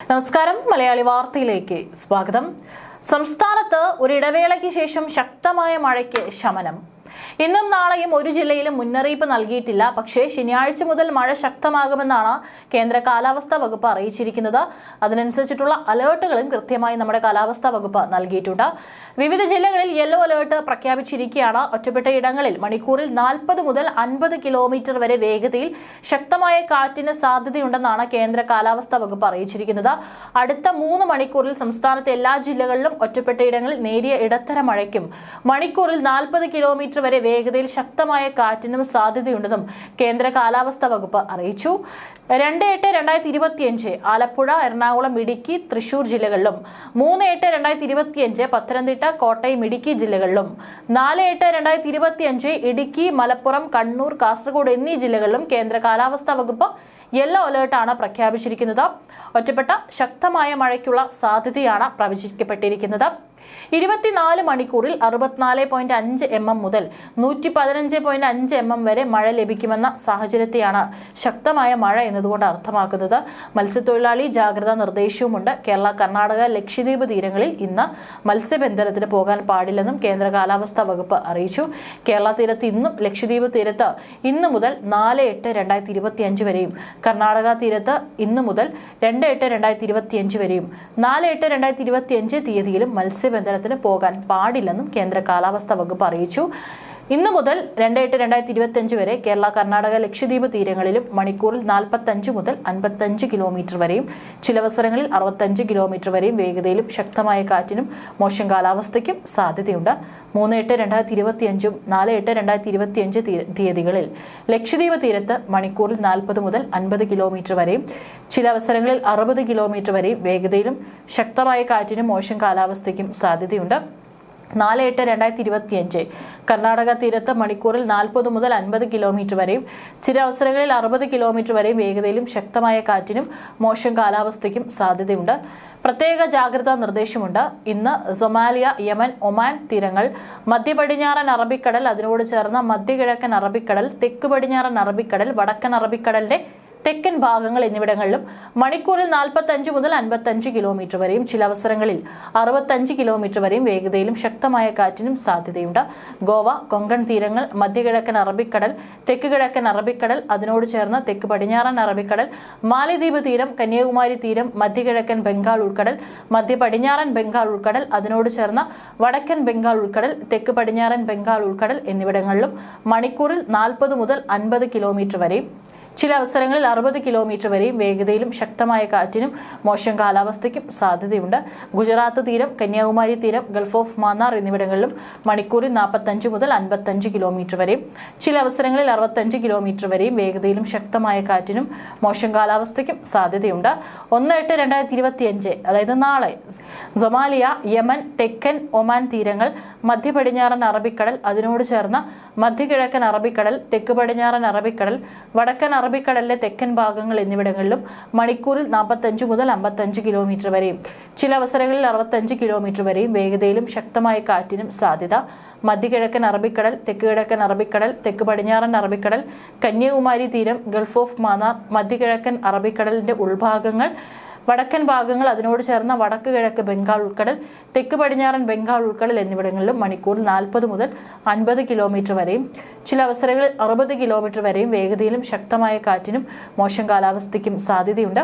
നമസ്കാരം. മലയാളി വാർത്തയിലേക്ക് സ്വാഗതം. സംസ്ഥാനത്ത് ഒരു ഇടവേളയ്ക്ക് ശേഷം ശക്തമായ മഴയ്ക്ക് ശമനം. ഇന്നും നാളെയും ഒരു ജില്ലയിലും മുന്നറിയിപ്പ് നൽകിയിട്ടില്ല. പക്ഷേ ശനിയാഴ്ച മുതൽ മഴ ശക്തമാകുമെന്നാണ് കേന്ദ്ര കാലാവസ്ഥാ വകുപ്പ് അറിയിച്ചിരിക്കുന്നത്. അതിനനുസരിച്ചിട്ടുള്ള അലേർട്ടുകളും കൃത്യമായി നമ്മുടെ കാലാവസ്ഥാ വകുപ്പ് നൽകിയിട്ടുണ്ട്. വിവിധ ജില്ലകളിൽ യെല്ലോ അലേർട്ട് പ്രഖ്യാപിച്ചിരിക്കുകയാണ്. ഒറ്റപ്പെട്ട ഇടങ്ങളിൽ മണിക്കൂറിൽ നാൽപ്പത് മുതൽ അൻപത് കിലോമീറ്റർ വരെ വേഗതയിൽ ശക്തമായ കാറ്റിന് സാധ്യതയുണ്ടെന്നാണ് കേന്ദ്ര കാലാവസ്ഥാ വകുപ്പ് അറിയിച്ചിരിക്കുന്നത്. അടുത്ത മൂന്ന് മണിക്കൂറിൽ സംസ്ഥാനത്തെ എല്ലാ ജില്ലകളിലും ഒറ്റപ്പെട്ട ഇടങ്ങളിൽ നേരിയ ഇടത്തരം മഴയ്ക്കും. മണിക്കൂറിൽ നാൽപ്പത് കിലോമീറ്റർ വരെ വേഗതയിൽ ശക്തമായ കാറ്റിനും സാധ്യതയുണ്ടെന്നും കേന്ദ്ര കാലാവസ്ഥാ വകുപ്പ് അറിയിച്ചു. രണ്ട് എട്ട് രണ്ടായിരത്തി ഇരുപത്തിയഞ്ച് ആലപ്പുഴ എറണാകുളം ഇടുക്കി തൃശൂർ ജില്ലകളിലും മൂന്ന് എട്ട് രണ്ടായിരത്തി ഇരുപത്തിയഞ്ച് പത്തനംതിട്ട കോട്ടയം ഇടുക്കി ജില്ലകളിലും നാല് എട്ട് രണ്ടായിരത്തി ഇരുപത്തിയഞ്ച് ഇടുക്കി മലപ്പുറം കണ്ണൂർ കാസർഗോഡ് എന്നീ ജില്ലകളിലും കേന്ദ്ര കാലാവസ്ഥാ വകുപ്പ് യെല്ലോ അലേർട്ടാണ് പ്രഖ്യാപിച്ചിരിക്കുന്നത്. ഒറ്റപ്പെട്ട ശക്തമായ മഴയ്ക്കുള്ള സാധ്യതയാണ് പ്രവചിക്കപ്പെട്ടിരിക്കുന്നത്. ഇരുപത്തിനാല് മണിക്കൂറിൽ അറുപത്തിനാല് പോയിന്റ് അഞ്ച് എം എം മുതൽ നൂറ്റി പതിനഞ്ച് പോയിന്റ് അഞ്ച് എം എം വരെ മഴ ലഭിക്കുമെന്ന സാഹചര്യത്തെയാണ് ശക്തമായ മഴ എന്നതുകൊണ്ട് അർത്ഥമാക്കുന്നത്. മത്സ്യത്തൊഴിലാളി ജാഗ്രതാ നിർദ്ദേശവുമുണ്ട്. കേരള കർണാടക ലക്ഷദ്വീപ് തീരങ്ങളിൽ ഇന്ന് മത്സ്യബന്ധനത്തിന് പോകാൻ പാടില്ലെന്നും കേന്ദ്ര കാലാവസ്ഥാ വകുപ്പ് അറിയിച്ചു. കേരള തീരത്ത് ഇന്നും ലക്ഷദ്വീപ് തീരത്ത് ഇന്ന് മുതൽ നാല് എട്ട് രണ്ടായിരത്തി ഇരുപത്തി അഞ്ച് വരെയും കർണാടക തീരത്ത് ഇന്ന് മുതൽ രണ്ട് എട്ട് രണ്ടായിരത്തി ഇരുപത്തി അഞ്ച് വരെയും നാല് എട്ട് രണ്ടായിരത്തി ഇരുപത്തി അഞ്ച് തീയതിയിലും മത്സ്യബന്ധനത്തിന് പോകാൻ പാടില്ലെന്നും കേന്ദ്ര കാലാവസ്ഥാ വകുപ്പ് അറിയിച്ചു. ഇന്നു മുതൽ രണ്ട് എട്ട് രണ്ടായിരത്തി ഇരുപത്തി അഞ്ച് വരെ കേരള കർണാടക ലക്ഷദ്വീപ് തീരങ്ങളിലും മണിക്കൂറിൽ നാൽപ്പത്തഞ്ച് മുതൽ അൻപത്തഞ്ച് കിലോമീറ്റർ വരെയും ചിലവസരങ്ങളിൽ അറുപത്തഞ്ച് കിലോമീറ്റർ വരെയും വേഗതയിലും ശക്തമായ കാറ്റിനും മോശം കാലാവസ്ഥയ്ക്കും സാധ്യതയുണ്ട്. മൂന്ന് എട്ട് രണ്ടായിരത്തി ഇരുപത്തി അഞ്ചും നാല് എട്ട് രണ്ടായിരത്തി ഇരുപത്തി അഞ്ച് തീയതികളിൽ ലക്ഷദ്വീപ് തീരത്ത് മണിക്കൂറിൽ നാൽപ്പത് മുതൽ അൻപത് കിലോമീറ്റർ വരെയും ചില അവസരങ്ങളിൽ അറുപത് കിലോമീറ്റർ വരെയും വേഗതയിലും ശക്തമായ കാറ്റിനും മോശം കാലാവസ്ഥയ്ക്കും സാധ്യതയുണ്ട്. നാല് എട്ട് രണ്ടായിരത്തി ഇരുപത്തിയഞ്ച്. കർണാടക തീരത്ത് മണിക്കൂറിൽ നാൽപ്പത് മുതൽ അൻപത് കിലോമീറ്റർ വരെയും ചില അവസരങ്ങളിൽ അറുപത് കിലോമീറ്റർ വരെയും വേഗതയിലും ശക്തമായ കാറ്റിനും മോശം കാലാവസ്ഥയ്ക്കും സാധ്യതയുണ്ട്. പ്രത്യേക ജാഗ്രതാ നിർദ്ദേശമുണ്ട്. ഇന്ന് സൊമാലിയ യമൻ ഒമാൻ തീരങ്ങൾ മധ്യ പടിഞ്ഞാറൻ അറബിക്കടൽ അതിനോട് ചേർന്ന മധ്യകിഴക്കൻ അറബിക്കടൽ തെക്ക് പടിഞ്ഞാറൻ അറബിക്കടൽ വടക്കൻ അറബിക്കടലിന്റെ തെക്കൻ ഭാഗങ്ങൾ എന്നിവിടങ്ങളിലും മണിക്കൂറിൽ നാൽപ്പത്തഞ്ച് മുതൽ അൻപത്തഞ്ച് കിലോമീറ്റർ വരെയും ചില അവസരങ്ങളിൽ അറുപത്തഞ്ച് കിലോമീറ്റർ വരെയും വേഗതയിലും ശക്തമായ കാറ്റിനും സാധ്യതയുണ്ട്. ഗോവ കൊങ്കൺ തീരങ്ങൾ മധ്യകിഴക്കൻ അറബിക്കടൽ തെക്ക് കിഴക്കൻ അറബിക്കടൽ അതിനോട് ചേർന്ന തെക്ക് പടിഞ്ഞാറൻ അറബിക്കടൽ മാലിദ്വീപ് തീരം കന്യാകുമാരി തീരം മധ്യകിഴക്കൻ ബംഗാൾ ഉൾക്കടൽ മധ്യ പടിഞ്ഞാറൻ ബംഗാൾ ഉൾക്കടൽ അതിനോട് ചേർന്ന വടക്കൻ ബംഗാൾ ഉൾക്കടൽ തെക്ക് പടിഞ്ഞാറൻ ബംഗാൾ ഉൾക്കടൽ എന്നിവിടങ്ങളിലും മണിക്കൂറിൽ നാൽപ്പത് മുതൽ അൻപത് കിലോമീറ്റർ വരെയും ചില അവസരങ്ങളിൽ അറുപത് കിലോമീറ്റർ വരെയും വേഗതയിലും ശക്തമായ കാറ്റിനും മോശം കാലാവസ്ഥയ്ക്കും സാധ്യതയുണ്ട്. ഗുജറാത്ത് തീരം കന്യാകുമാരി തീരം ഗൾഫ് ഓഫ് മാന്നാർ എന്നിവിടങ്ങളിലും മണിക്കൂറിൽ നാൽപ്പത്തഞ്ച് മുതൽ അൻപത്തഞ്ച് കിലോമീറ്റർ വരെയും ചില അവസരങ്ങളിൽ അറുപത്തഞ്ച് കിലോമീറ്റർ വരെയും വേഗതയിലും ശക്തമായ കാറ്റിനും മോശം കാലാവസ്ഥയ്ക്കും സാധ്യതയുണ്ട്. ഒന്ന് എട്ട് രണ്ടായിരത്തി ഇരുപത്തിയഞ്ച് അതായത് നാളെ സൊമാലിയ യമൻ തെക്കൻ ഒമാൻ തീരങ്ങൾ മധ്യ പടിഞ്ഞാറൻ അറബിക്കടൽ അതിനോട് ചേർന്ന മധ്യകിഴക്കൻ അറബിക്കടൽ തെക്ക് പടിഞ്ഞാറൻ അറബിക്കടൽ വടക്കൻ അറബിക്കടലിലെ തെക്കൻ ഭാഗങ്ങൾ എന്നിവിടങ്ങളിലും മണിക്കൂറിൽ നാൽപ്പത്തഞ്ച് മുതൽ അമ്പത്തഞ്ച് കിലോമീറ്റർ വരെയും ചില അവസരങ്ങളിൽ അറുപത്തഞ്ച് കിലോമീറ്റർ വരെയും വേഗതയിലും ശക്തമായ കാറ്റിനും സാധ്യത. മധ്യകിഴക്കൻ അറബിക്കടൽ തെക്ക് കിഴക്കൻ അറബിക്കടൽ തെക്ക് പടിഞ്ഞാറൻ അറബിക്കടൽ കന്യാകുമാരി തീരം ഗൾഫ് ഓഫ് മാന്നാർ മധ്യകിഴക്കൻ അറബിക്കടലിന്റെ ഉൾഭാഗങ്ങൾ വടക്കൻ ഭാഗങ്ങൾ അതിനോട് ചേർന്ന വടക്ക് കിഴക്ക് ബംഗാൾ ഉൾക്കടൽ തെക്ക് പടിഞ്ഞാറൻ ബംഗാൾ ഉൾക്കടൽ എന്നിവിടങ്ങളിലും മണിക്കൂറിൽ നാൽപ്പത് മുതൽ അൻപത് കിലോമീറ്റർ വരെയും ചില അവസരങ്ങളിൽ അറുപത് കിലോമീറ്റർ വരെയും വേഗതയിലും ശക്തമായ കാറ്റിനും മോശം കാലാവസ്ഥയ്ക്കും സാധ്യതയുണ്ട്.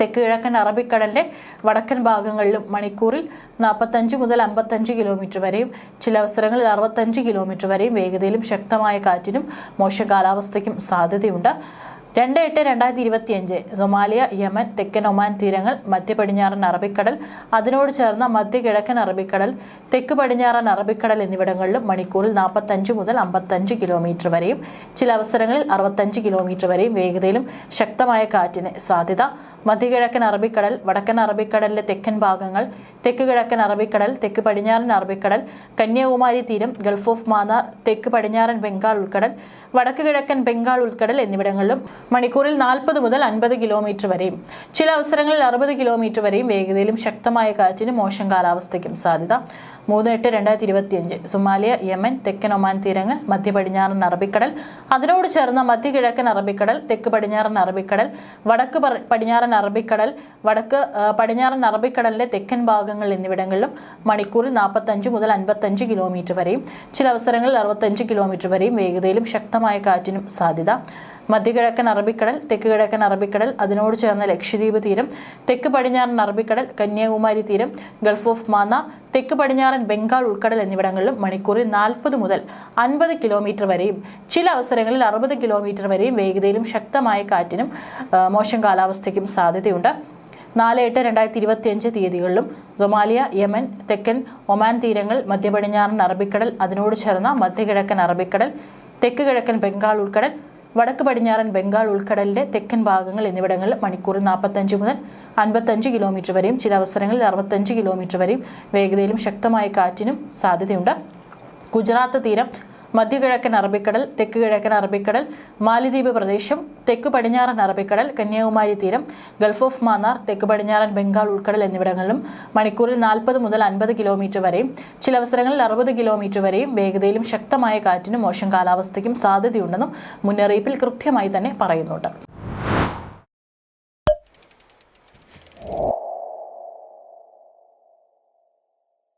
തെക്ക് കിഴക്കൻ അറബിക്കടലിന്റെ വടക്കൻ ഭാഗങ്ങളിലും മണിക്കൂറിൽ നാൽപ്പത്തഞ്ച് മുതൽ അമ്പത്തഞ്ച് കിലോമീറ്റർ വരെയും ചില അവസരങ്ങളിൽ അറുപത്തഞ്ച് കിലോമീറ്റർ വരെയും വേഗതയിലും ശക്തമായ കാറ്റിനും മോശം കാലാവസ്ഥയ്ക്കും സാധ്യതയുണ്ട്. രണ്ട് എട്ട് രണ്ടായിരത്തി ഇരുപത്തിയഞ്ച് സൊമാലിയ യമൻ തെക്കൻ ഒമാൻ തീരങ്ങൾ മധ്യ പടിഞ്ഞാറൻ അറബിക്കടൽ അതിനോട് ചേർന്ന മധ്യ കിഴക്കൻ അറബിക്കടൽ തെക്ക് പടിഞ്ഞാറൻ അറബിക്കടൽ എന്നിവിടങ്ങളിലും മണിക്കൂറിൽ നാൽപ്പത്തഞ്ച് മുതൽ അമ്പത്തഞ്ച് കിലോമീറ്റർ വരെയും ചില അവസരങ്ങളിൽ അറുപത്തഞ്ച് കിലോമീറ്റർ വരെയും വേഗതയിലും ശക്തമായ കാറ്റിന് സാധ്യത. മധ്യകിഴക്കൻ അറബിക്കടൽ വടക്കൻ അറബിക്കടലിലെ തെക്കൻ ഭാഗങ്ങൾ തെക്ക് കിഴക്കൻ അറബിക്കടൽ തെക്ക് പടിഞ്ഞാറൻ അറബിക്കടൽ കന്യാകുമാരി തീരം ഗൾഫ് ഓഫ് മാന്നാർ തെക്ക് പടിഞ്ഞാറൻ ബംഗാൾ ഉൾക്കടൽ വടക്ക് കിഴക്കൻ ബംഗാൾ ഉൾക്കടൽ എന്നിവിടങ്ങളിലും മണിക്കൂറിൽ നാൽപ്പത് മുതൽ അൻപത് കിലോമീറ്റർ വരെയും ചില അവസരങ്ങളിൽ അറുപത് കിലോമീറ്റർ വരെയും വേഗതയിലും ശക്തമായ കാറ്റിനും മോശം കാലാവസ്ഥയ്ക്കും സാധ്യത. മൂന്ന് എട്ട് രണ്ടായിരത്തി ഇരുപത്തിയഞ്ച് സുമാലിയ യമൻ തെക്കൻ ഒമാൻ തീരങ്ങൾ മധ്യ പടിഞ്ഞാറൻ അറബിക്കടൽ അതിനോട് ചേർന്ന മധ്യ കിഴക്കൻ അറബിക്കടൽ തെക്ക് പടിഞ്ഞാറൻ അറബിക്കടൽ വടക്ക് പടിഞ്ഞാറൻ അറബിക്കടൽ വടക്ക് പടിഞ്ഞാറൻ അറബിക്കടലിന്റെ തെക്കൻ ഭാഗങ്ങൾ എന്നിവിടങ്ങളിലും മണിക്കൂറിൽ നാൽപ്പത്തഞ്ച് മുതൽ അൻപത്തഞ്ച് കിലോമീറ്റർ വരെയും ചില അവസരങ്ങളിൽ അറുപത്തഞ്ച് കിലോമീറ്റർ വരെയും വേഗതയിലും ശക്തമായ കാറ്റിനും സാധ്യത. മധ്യകിഴക്കൻ അറബിക്കടൽ തെക്ക് കിഴക്കൻ അറബിക്കടൽ അതിനോട് ചേർന്ന ലക്ഷദ്വീപ് തീരം തെക്ക് പടിഞ്ഞാറൻ അറബിക്കടൽ കന്യാകുമാരി തീരം ഗൾഫ് ഓഫ് മാന്നാർ തെക്ക് പടിഞ്ഞാറൻ ബംഗാൾ ഉൾക്കടൽ എന്നിവിടങ്ങളിലും മണിക്കൂറിൽ നാൽപ്പത് മുതൽ അൻപത് കിലോമീറ്റർ വരെയും ചില അവസരങ്ങളിൽ അറുപത് കിലോമീറ്റർ വരെയും വേഗതയിലും ശക്തമായ കാറ്റിനും മോശം കാലാവസ്ഥയ്ക്കും സാധ്യതയുണ്ട്. നാല് എട്ട് രണ്ടായിരത്തി ഇരുപത്തിയഞ്ച് തീയതികളിലും സൊമാലിയ യമൻ തെക്കൻ ഒമാൻ തീരങ്ങൾ മധ്യപടിഞ്ഞാറൻ അറബിക്കടൽ അതിനോട് ചേർന്ന മധ്യകിഴക്കൻ അറബിക്കടൽ തെക്ക് കിഴക്കൻ ബംഗാൾ ഉൾക്കടൽ വടക്ക് പടിഞ്ഞാറൻ ബംഗാൾ ഉൾക്കടലിന്റെ തെക്കൻ ഭാഗങ്ങൾ എന്നിവിടങ്ങളിൽ മണിക്കൂറിൽ നാൽപ്പത്തഞ്ച് മുതൽ അൻപത്തഞ്ച് കിലോമീറ്റർ വരെയും ചില അവസരങ്ങളിൽ അറുപത്തഞ്ച് കിലോമീറ്റർ വരെയും വേഗതയിലും ശക്തമായ കാറ്റിനും സാധ്യതയുണ്ട്. ഗുജറാത്ത് തീരം മധ്യകിഴക്കൻ അറബിക്കടൽ തെക്ക് കിഴക്കൻ അറബിക്കടൽ മാലിദ്വീപ് പ്രദേശം തെക്ക് പടിഞ്ഞാറൻ അറബിക്കടൽ കന്യാകുമാരി തീരം ഗൾഫ് ഓഫ് മാന്നാർ തെക്ക് പടിഞ്ഞാറൻ ബംഗാൾ ഉൾക്കടൽ എന്നിവിടങ്ങളിലും മണിക്കൂറിൽ നാൽപ്പത് മുതൽ അൻപത് കിലോമീറ്റർ വരെയും ചില അവസരങ്ങളിൽ അറുപത് കിലോമീറ്റർ വരെയും വേഗതയിലും ശക്തമായ കാറ്റിനും മോശം കാലാവസ്ഥയ്ക്കും സാധ്യതയുണ്ടെന്നും മുന്നറിയിപ്പിൽ കൃത്യമായി തന്നെ പറയുന്നുണ്ട്.